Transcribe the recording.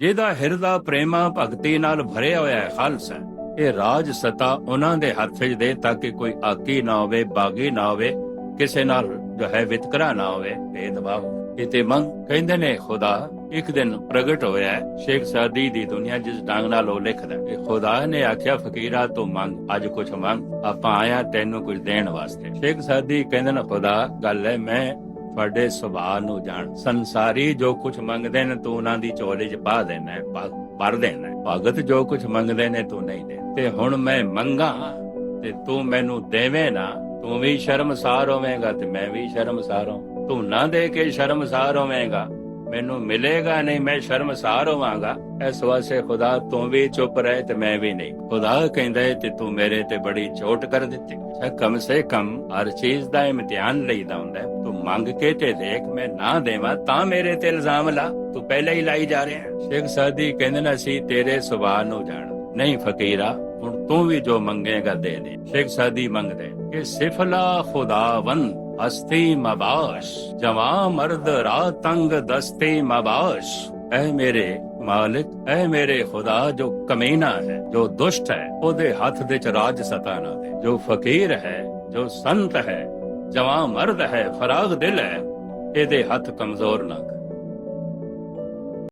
ਜਿਹਦਾ ਹਿਰਦਾ ਪ੍ਰੇਮਾ ਭਗਤੀ ਨਾਲ ਭਰਿਆ ਹੋਇਆ ਹੈ, ਖਾਲਸਾ ਇਹ ਰਾਜ ਸਤਾ ਉਹਨਾਂ ਦੇ ਹੱਥ 'ਚ ਦੇ ਤਾਂ ਕਿ ਕੋਈ ਆਕੀ ਨਾ ਹੋਵੇ, ਬਾਗੀ ਨਾ ਹੋਵੇ, ਕਿਸੇ ਨਾਲ ਜੋ ਹੈ ਵਿਤਕਰਾ ਨਾ ਹੋਵੇ, ਭੇਦਭਾਵ ਇਤੇ ਮੰਗ ਕਹਿੰਦੇ ਨੇ, ਖੁਦਾ ਇੱਕ ਦਿਨ ਪ੍ਰਗਟ ਹੋਇਆ ਸ਼ੇਖ ਸਾਦੀ ਦੀ ਦੁਨੀਆ ਜਿਸ ਢੰਗ ਨਾਲ ਉਹ ਲਿਖਦਾ ਕਿ ਖੁਦਾ ਨੇ ਆਖਿਆ, ਫਕੀਰਾ ਤੂੰ ਮੰਗ, ਅੱਜ ਕੁਛ ਮੰਗ, ਆਪਾਂ ਆਇਆ ਤੈਨੂੰ ਕੁਝ ਦੇਣ ਵਾਸਤੇ। ਸ਼ੇਖ ਸਾਦੀ ਕਹਿੰਦੇ ਨੇ, ਖੁਦਾ, ਗੱਲ ਹੈ, ਮੈਂ ਤੁਹਾਡੇ ਸੁਭਾਅ ਨੂੰ ਜਾਣ। ਸੰਸਾਰੀ ਜੋ ਕੁਝ ਮੰਗਦੇ ਨੇ ਤੂੰ ਉਹਨਾਂ ਦੀ ਝੋਲੀ 'ਚ ਪਾ ਦੇਣਾ ਭਰ ਦੇਣਾ ਭਗਤ ਜੋ ਕੁਝ ਮੰਗਦੇ ਨੇ ਤੂੰ ਨਹੀਂ ਦੇ। ਤੇ ਹੁਣ ਮੈਂ ਮੰਗਾ ਤੇ ਤੂੰ ਮੈਨੂੰ ਦੇਵੇਂ ਨਾ, ਤੂੰ ਵੀ ਸ਼ਰਮਸਾਰ ਹੋਵੇਂਗਾ ਤੇ ਮੈਂ ਵੀ ਸ਼ਰਮਸਾਰ ਹਾਂ। ਤੂੰ ਨਾ ਦੇ ਕੇ ਸ਼ਰਮਸਾਰ ਹੋਵੇਂਗਾ, ਮੈਨੂੰ ਮਿਲੇਗਾ ਨਹੀਂ, ਮੈਂ ਸ਼ਰਮਸਾਰ ਹੋਵਾਂਗਾ। ਇਸ ਵਾਸਤੇ ਖੁਦਾ ਤੂੰ ਵੀ ਚੁੱਪ ਰਹਿ ਤੇ ਮੈਂ ਵੀ ਨਹੀਂ। ਖੁਦਾ ਕਹਿੰਦਾ ਹੈ ਤੇ ਤੂੰ ਮੇਰੇ ਤੇ ਬੜੀ ਚੋਟ ਕਰ ਦਿੱਤੀ। ਕਮ ਸੇ ਕਮ ਹਰ ਚੀਜ਼ ਦਾ ਇਮਤਿਹਾਨ ਲਈਦਾ ਹੁੰਦਾ ਹੈ। ਮੰਗ ਕੇ ਤੇ ਦੇਖ, ਮੈਂ ਨਾ ਦੇਵਾਂ, ਤਾਂ ਮੇਰੇ ਤੇ ਇਲਜ਼ਾਮ ਲਾ। ਤੂੰ ਪਹਿਲਾਂ ਹੀ ਲਾਈ ਜਾ ਰਿਹਾ। ਸ਼ੇਖ ਸਾਦੀ ਕਹਿੰਦੇ ਨਾ ਸੀ ਤੇਰੇ ਸੁਭਾਅ ਨੂੰ ਜਾਣ। ਨਹੀਂ ਫਕੀਰਾ, ਹੁਣ ਤੂੰ ਵੀ ਜੋ ਮੰਗੇਗਾ ਦੇ ਦੇ। ਸ਼ੇਖ ਸਾਦੀ ਮੰਗਦੇ ਕਿ ਸਿਫਲਾ ਖੁਦਾਵੰ ਹਸਤੀ ਮਬਾਸ਼। ਜਵਾ ਮਰਦ ਰਾ ਤੰਗ ਦਸਤੀ ਮਬਾਸ਼। ਐ ਮੇਰੇ ਮਾਲਿਕ, ਐ ਮੇਰੇ ਖੁਦਾ ਜੋ ਕਮੀਨਾ ਹੈ, ਜੋ ਦੁਸ਼ਟ ਹੈ, ਉਹਦੇ ਹੱਥ ਦੇ ਚ ਰਾਜ ਸਤਾ ਨਾ ਦੇ ਜੋ ਫਕੀਰ ਹੈ, ਜੋ ਸੰਤ ਹੈ ਜਵਾਂ ਮਰਦ ਹੈ ਫਰਾਗ ਦਿਲ ਹੈ ਇਹਦੇ ਹੱਥ ਕਮਜ਼ੋਰ ਨਾ ਕਰ।